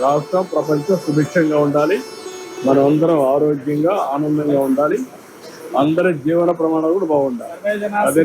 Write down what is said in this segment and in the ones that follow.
రాష్ట్రం ప్రపంచం సుభిక్షంగా ఉండాలి. మనం అందరం ఆరోగ్యంగా ఆనందంగా ఉండాలి. అందరి జీవన ప్రమాణాలు కూడా బాగుండాలి. అదే.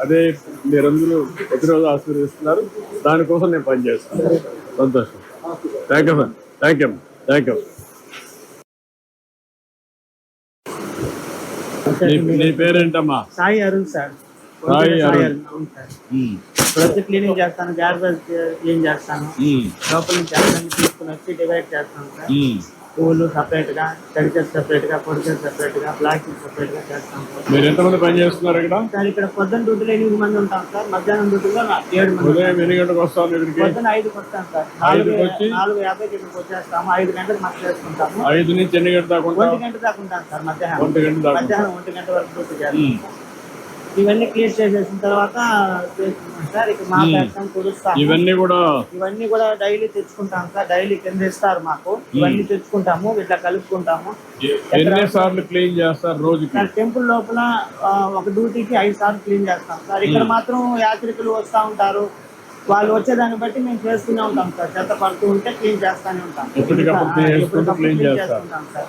అదే మీరందరూ ప్రతిరోజు ఆశీర్వదిస్తున్నారు. దానికోసం నేను పనిచేస్తాను. సంతోషం. Thank you sir thank you thank you నీ పేరేంటమ్మా? సాయి అరుణ్ సార్. ప్రతి క్లీనింగ్ చేస్తాను గార్బేజ్ క్లీన్ చేస్తాను. లోపల నుంచి అన్ని తీసుకుని వచ్చి డివైడ్ చేస్తాను సార్. పూలు సపరేట్గా తడిచెత్త సపరేట్గా పొడిచెత్త సపరేట్గా ప్లాస్టిక్ సపరేట్గా చేస్తాం మీరు ఎంతమంది పని చేస్తున్నారు ఇక్కడ? సార్ ఇక్కడ పొద్దున్న డ్యూటీలో ఎనిమిది మంది ఉంటాం సార్. మధ్యాహ్నం డ్యూటీలో ఏడు మంది ఉదయం ఎన్ని గంటలకు వస్తాను ఇక్కడికి? పొద్దున్న ఐదుకి వస్తాం సార్. నాలుగు? నాలుగు యాభైకి ఇక్కడికి వచ్చేస్తాము. ఐదు గంటలకు మాకు చేసుకుంటాము. ఐదు నుంచి ఎన్ని గంటల దాకా ఒంటి గంట దాకా ఉంటాం సార్ మధ్యాహ్నం. ఒంటి గంట దాకా మధ్యాహ్నం ఒంటి గంట వరకు డ్యూటీ చేస్తాం. ఇవన్నీ క్లియర్ చేసేసిన తర్వాత చేసుకుంటాం సార్. ఇక మా పెడతాం కుడుస్తాం. ఇవన్నీ కూడా ఇవన్నీ కూడా డైలీ తెచ్చుకుంటాం సార్. డైలీ కింద ఇస్తారు మాకు. ఇవన్నీ తెచ్చుకుంటాము ఇట్లా కలుపుకుంటాము. ఎ- ఎన్ని సార్లు క్లీన్ చేస్తారు సార్ టెంపుల్ లోపల ఒక డ్యూటీకి ఐదు సార్లు క్లీన్ చేస్తాం సార్. ఇక్కడ మాత్రం యాత్రికులు వస్తూ ఉంటారు. వాళ్ళు వచ్చేదాన్ని బట్టి మేము చేస్తూనే ఉంటాం సార్. చెత్త పడుతూ ఉంటే క్లీన్ చేస్తూనే ఉంటాం. ఎప్పటికప్పుడు చేస్తారు. చేసుకుంటాం సార్.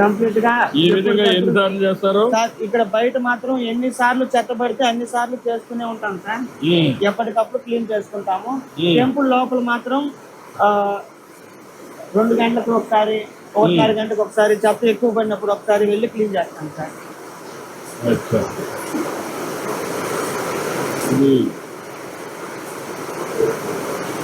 కంప్లీట్గా ఈ విధంగా ఎన్ని సార్లు చేస్తారు? సార్ ఇక్కడ బయట మాత్రం ఎన్ని సార్లు చెత్త పడితే అన్ని సార్లు చేస్తూనే ఉంటాం సార్. ఎప్పటికప్పుడు క్లీన్ చేసుకుంటాము. టెంపుల్ లోపల మాత్రం రెండు గంటలకు ఒకసారి ఒకసారి గంటకు ఒకసారి చెత్త ఎక్కువ పడినప్పుడు ఒకసారి వెళ్ళి క్లీన్ చేస్తాం సార్.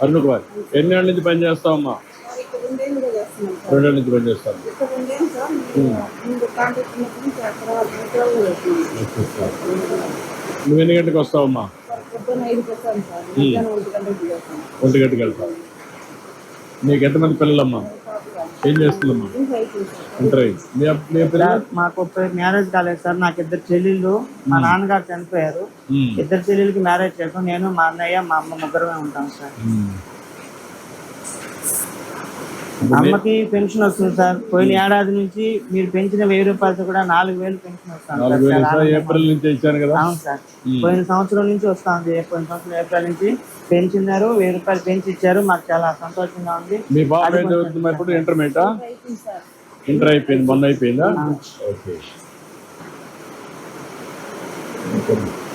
అరుణ్ కుమార్ ఎన్ని ఏళ్ళ నుంచి పని చేస్తావమ్మా? రెండేళ్ళ నుంచి పని చేస్తాను. నువ్వు ఎన్ని గంటలకు వస్తావమ్మా? ఒంటి గంటకి వెళ్తావు నీకు ఎంతమంది పిల్లలమ్మా? ఏం ఇంటర్ మాకు మ్యారేజ్ కాలేదు సార్. నాకు ఇద్దరు చెల్లెళ్ళు. మా నాన్నగారు చనిపోయారు. ఇద్దరు చెల్లెలకి మ్యారేజ్ చేసాం నేను మా అన్నయ్య మా అమ్మ ముగ్గురమే ఉంటాం సార్. అమ్మకి పెన్షన్ వస్తుంది సార్. పోయిన ఏడాది నుంచి మీరు పెంచిన వెయ్యి రూపాయలతో కూడా నాలుగు వేలు పెన్షన్ ఇస్తా- ఏప్రిల్ నుంచి ఇచ్చాను కదా. అవును సార్. పోయిన సంవత్సరం నుంచి వస్తుంది. పోయిన సంవత్సరం ఏప్రిల్ నుంచి పెంచినారు వెయ్యి రూపాయలు పెంచి ఇచ్చారు. మాకు చాలా సంతోషంగా ఉంది. మీ బాబు ఇప్పుడు? ఇంటర్మీడియటా? ఇంటర్ అయిపోయింది మొన్న అయిపోయిందా? ఓకే.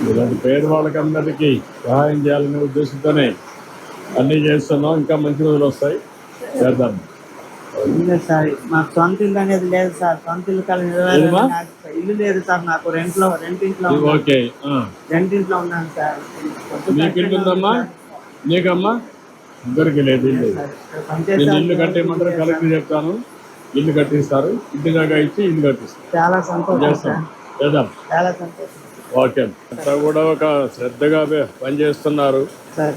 ఇలాంటి పేదవాళ్ళకి అందరికీ సహాయం చేయాలనే ఉద్దేశంతోనే అన్నీ చేస్తున్నాం. ఇంకా మంచి రోజులు వస్తాయి. చేద్దాం. లేదు సార్ మాకు సొంత ఇల్లు అనేది లేదు సార్. సొంత ఇల్లు కల? ఇల్లు లేదు సార్ నాకు. రెంట్లో రెంట్ ఇంట్లో. ఓకే. రెంట్ ఇంట్లో ఉన్నాను సార్. నీకు ఇల్లు ఉందమ్మా? నీకమ్మా? ఇద్దరికి లేదు ఇల్లు. నేను ఇల్లు కట్టేయమంటారు కలెక్టర్ చెప్తాను. ఇల్లు కట్టిస్తారు. ఇంటి దాకా ఇచ్చి ఇల్లు కట్టిస్తారు. చాలా సంతోషం చేస్తాం. చేద్దాం. చాలా సంతోషం. ఓకే. అంతా కూడా ఒక శ్రద్ధగా పనిచేస్తున్నారు. సార్.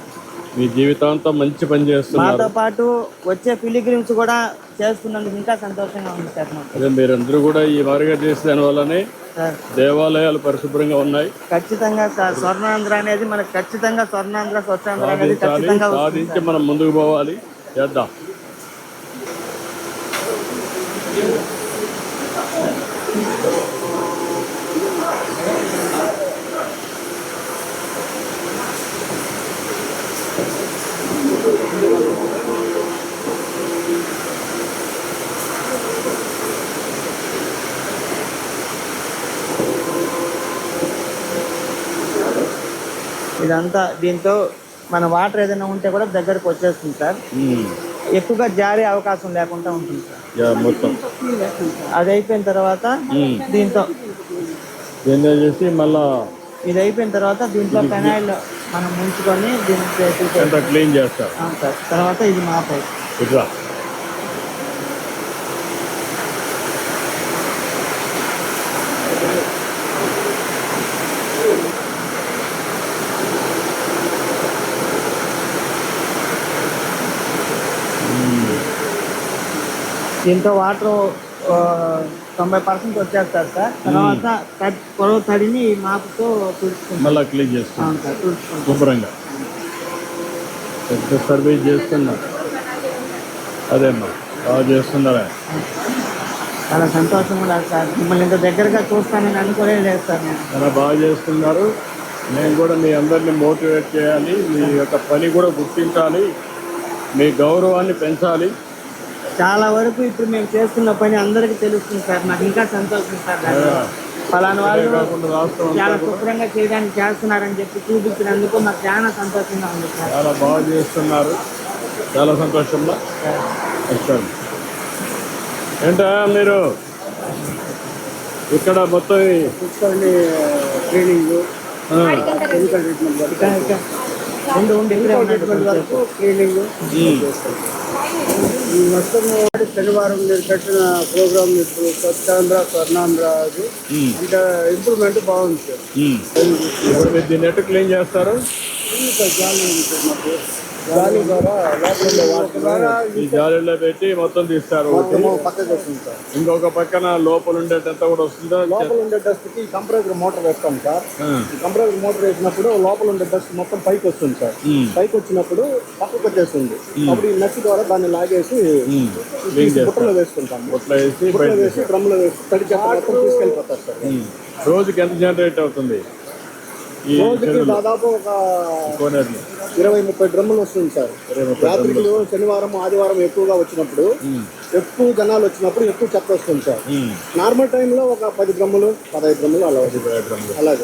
మీ జీవితాంతం మంచి పని చేస్తున్నారు. మాతో పాటు వచ్చే పిలిగ్రిమ్స్ కూడా చేస్తున్నందుకు ఇంకా సంతోషంగా ఉంది సార్ అదే మీరందరూ కూడా ఈ మాదిరిగా చేసిన దాని వల్లనే దేవాలయాలు పరిశుభ్రంగా ఉన్నాయి. ఖచ్చితంగా సార్ స్వర్ణాంధ్ర అనేది మనకు ఖచ్చితంగా స్వర్ణాంధ్ర స్వచ్ఛాంధ్ర అనేది ఖచ్చితంగా సాధించి మనం ముందుకు పోవాలి. చేద్దాం. ఇదంతా దీంతో మన వాటర్ ఏదైనా ఉంటే కూడా దగ్గరకు వచ్చేస్తుంది సార్. ఎక్కువగా జారే అవకాశం లేకుండా ఉంటుంది సార్. మొత్తం. అది అయిపోయిన తర్వాత. దీంతో చేసి మళ్ళా ఇది అయిపోయిన తర్వాత దీంట్లో పెనాయిల్ మనం ముంచుకొని దీన్ని ఎంత క్లీన్ అవును సార్. తర్వాత ఇది మాపై. ఇట్లా. దీంతో వాటర్ తొంభై పర్సెంట్ వచ్చేస్తారు సార్. తర్వాత పొడవు తడిని మాపుతో తుడుచుకుంటాం. మళ్ళా క్లీన్ చేస్తాం. అవును సార్ తుడుచుకుంటాం. శుభ్రంగా. పెద్ద సర్వీస్ చేస్తున్నా అదేమ్మా బాగా చేస్తున్నారా? చాలా సంతోషంగా ఉన్నారు సార్. మిమ్మల్ని ఇంత దగ్గరగా చూస్తానని అనుకోలేదు లేదు సార్ నేను. చాలా బాగా చేస్తున్నారు. నేను కూడా మీ అందరిని మోటివేట్ చేయాలి. మీ యొక్క పని కూడా గుర్తించాలి. మీ గౌరవాన్ని పెంచాలి. చాలా వరకు ఇప్పుడు మేము చేస్తున్న పని అందరికీ తెలుస్తుంది సార్. నాకు ఇంకా సంతోషం సార్. ఫలానా వాళ్ళు చాలా శుభ్రంగా చేయడానికి చేస్తున్నారని చెప్పి చూపించినందుకు నాకు చాలా సంతోషంగా ఉంది సార్. చాలా బాగా చేస్తున్నారు. చాలా సంతోషంగా. వచ్చాను. ఏంటా మీరు? ఇక్కడ మొత్తం ట్రైనింగ్ ఉన్నట్టు వరకు. ట్రైనింగ్ ఉమ్, ఈ మొత్తం శనివారం మీరు పెట్టిన ప్రోగ్రామ్ ఇప్పుడు స్వచ్ఛాంధ్ర స్వర్ణాంధ్ర అది. అంటే ఇంప్రూవ్మెంట్ బాగుంది సార్. దీన్ని ఎట్టు క్లీన్ చేస్తారు? ఉంది సార్ మాకు ఈ జాలీలో పెట్టి మొత్తం తీస్తారు. ఇంకొక పక్కన లోపల ఉండేటంత కూడా వస్తుందా? లోపల ఉండే డస్ట్కి కంప్రెసర్ మోటార్ వేస్తాం సార్. కంప్రెసర్ మోటార్ వేసినప్పుడు లోపల ఉండే డస్ట్ మొత్తం పైకి వస్తుంది సార్. పైకి వచ్చినప్పుడు పక్కకు వచ్చేస్తుంది. అప్పుడు ఈ నచ్చి ద్వారా దాన్ని లాగేసి బుట్టలో వేసుకుంటాం. బుట్టలో వేసి బుట్టలో వేసి డ్రమ్లో వేసి తడి చెత్త మొత్తం తీసుకెళ్ళిపోతారు సార్. రోజుకి ఎంత జనరేట్ అవుతుంది? రోజుకి దాదాపు ఒక ఇరవై ముప్పై డ్రమ్ములు వస్తుంది సార్. రాత్రికులు శనివారం ఆదివారం ఎక్కువగా వచ్చినప్పుడు ఎక్కువ జనాలు వచ్చినప్పుడు ఎక్కువ చెత్త వస్తుంది సార్. నార్మల్ టైంలో ఒక పది డ్రమ్ములు పదహైదు డ్రమ్ములు అలా. అలాగే.